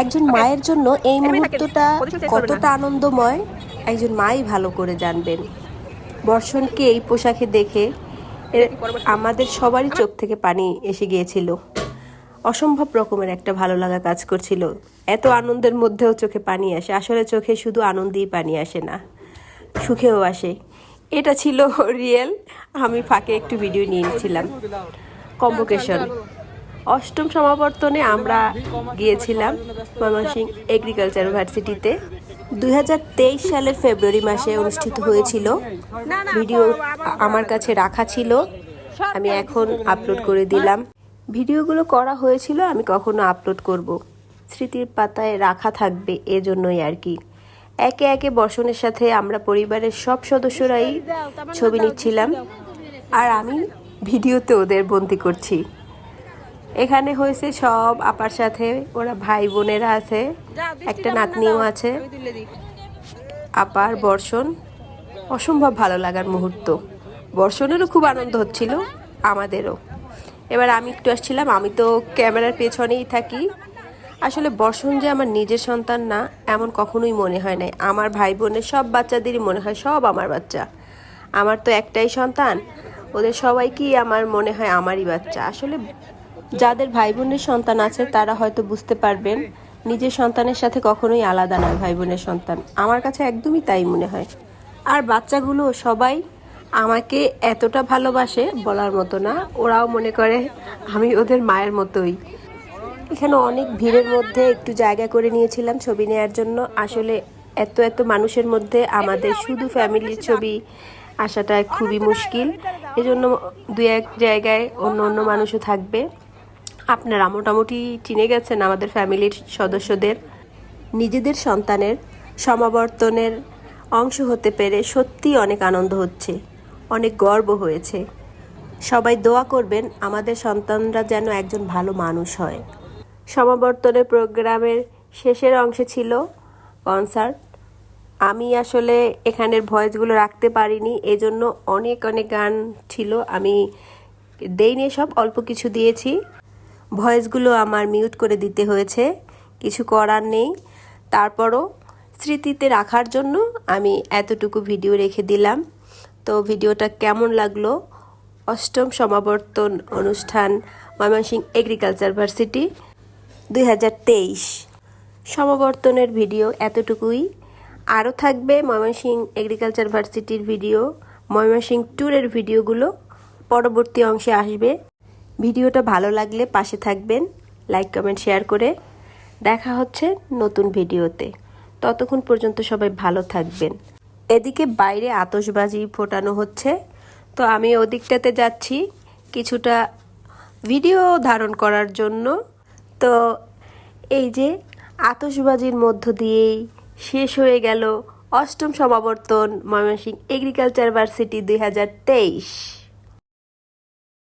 একজন মায়ের জন্য এই মুহূর্তটা কতটা আনন্দময় একজন মাই ভালো করে জানবেন। বর্ষণকে এই পোশাকে দেখে আমাদের সবারই চোখ থেকে পানি এসে গিয়েছিল। অসম্ভব রকমের একটা ভালো লাগা কাজ করছিল। এত আনন্দের মধ্যেও চোখে পানি আসে। আসলে চোখে শুধু আনন্দেই পানি আসে না সুখেও আসে। এটা ছিল রিয়েল। আমি ফাঁকে একটু ভিডিও নিয়ে নিয়েছিলাম। কম্বোকেশন অষ্টম সমাবর্তনে আমরা গিয়েছিলাম ময়মনসিং এগ্রিকালচার ইউনিভার্সিটিতে দুই হাজার তেইশ সালের ফেব্রুয়ারি মাসে অনুষ্ঠিত হয়েছিল। ভিডিও আমার কাছে রাখা ছিল। আমি এখন আপলোড করে দিলাম। ভিডিওগুলো করা হয়েছিল, আমি কখনো আপলোড করব। স্মৃতির পাতায় রাখা থাকবে এজন্যই আর কি। একে একে বর্ষণের সাথে আমরা পরিবারের সব সদস্যরাই ছবি নিচ্ছিলাম। আর আমি ভিডিওতে ওদের বন্দি করছি। এখানে হয়েছে সব আপার সাথে ওরা ভাই বোনেরা আছে একটা নাতনিও আছে। আপার বর্ষণ অসম্ভব ভালো লাগার মুহূর্ত। বর্ষণেরও খুব আনন্দ হচ্ছিল আমাদেরও। এবার আমি একটু আসছিলাম আমি তো ক্যামেরার পেছনেই থাকি। আসলে বর্ষণ যে আমার নিজের সন্তান না এমন কখনোই মনে হয় নাই। আমার ভাই বোনের সব বাচ্চাদেরই মনে হয় সব আমার বাচ্চা। আমার তো একটাই সন্তান ওদের সবাইকেই আমার মনে হয় আমারই বাচ্চা। আসলে যাদের ভাই বোনের সন্তান আছে, তারা হয়তো বুঝতে পারবেন, নিজের সন্তানের সাথে কখনোই আলাদা নয় ভাই বোনের সন্তান। আমার কাছে একদমই তাই মনে হয়। আর বাচ্চাগুলো সবাই আমাকে এতটা ভালোবাসে বলার মতো না, ওরাও মনে করে আমি ওদের মায়ের মতোই। এখানে অনেক ভিড়ের মধ্যে একটু জায়গা করে নিয়েছিলাম ছবি নেওয়ার জন্য। আসলে এত এত মানুষের মধ্যে আমাদের শুধু ফ্যামিলির ছবি আসাটা খুবই মুশকিল। এজন্য দু এক জায়গায় অন্য অন্য মানুষও থাকবে। আপনারা মোটামুটি চিনে গেছেন আমাদের ফ্যামিলির সদস্যদের। নিজেদের সন্তানের সমাবর্তনের অংশ হতে পেরে সত্যিই অনেক আনন্দ হচ্ছে, অনেক গর্ব হয়েছে। সবাই দোয়া করবেন আমাদের সন্তানরা যেন একজন ভালো মানুষ হয়। সমাবর্তনের প্রোগ্রামের শেষের অংশে ছিল কনসার্ট। আমি আসলে এখানের ভয়েসগুলো রাখতে পারিনি, এজন্য অনেক অনেক গান ছিল। আমি দেইনি, সব অল্প কিছু দিয়েছি। ভয়েসগুলো আমার মিউট করে দিতে হয়েছে। কিছু করার নেই। তারপরও স্মৃতিতে রাখার জন্য আমি এতটুকু ভিডিও রেখে দিলাম। তো ভিডিওটা কেমন লাগল? অষ্টম সমাবর্তন অনুষ্ঠান, ময়মনসিংহ এগ্রিকালচার ভার্সিটি দুই হাজার তেইশ। সমাবর্তনের ভিডিও এতটুকুই। আরও থাকবে ময়মনসিংহ এগ্রিকালচার ভার্সিটির ভিডিও, ময়মনসিংহ ট্যুরের ভিডিওগুলো। পরবর্তী অংশে আসবে। ভিডিওটা ভালো লাগলে পাশে থাকবেন লাইক কমেন্ট শেয়ার করে। দেখা হচ্ছে নতুন ভিডিওতে। ততক্ষণ পর্যন্ত সবাই ভালো থাকবেন। এদিকে বাইরে আতশবাজি ফোটানো হচ্ছে। তো আমি ওদিকটাতে যাচ্ছি কিছুটা ভিডিও ধারণ করার জন্য। তো এই যে আতশবাজির মধ্য দিয়েই শেষ হয়ে গেল অষ্টম সমাবর্তন ময়মনসিংহ এগ্রিকালচার ভার্সিটি দুই হাজার তেইশ।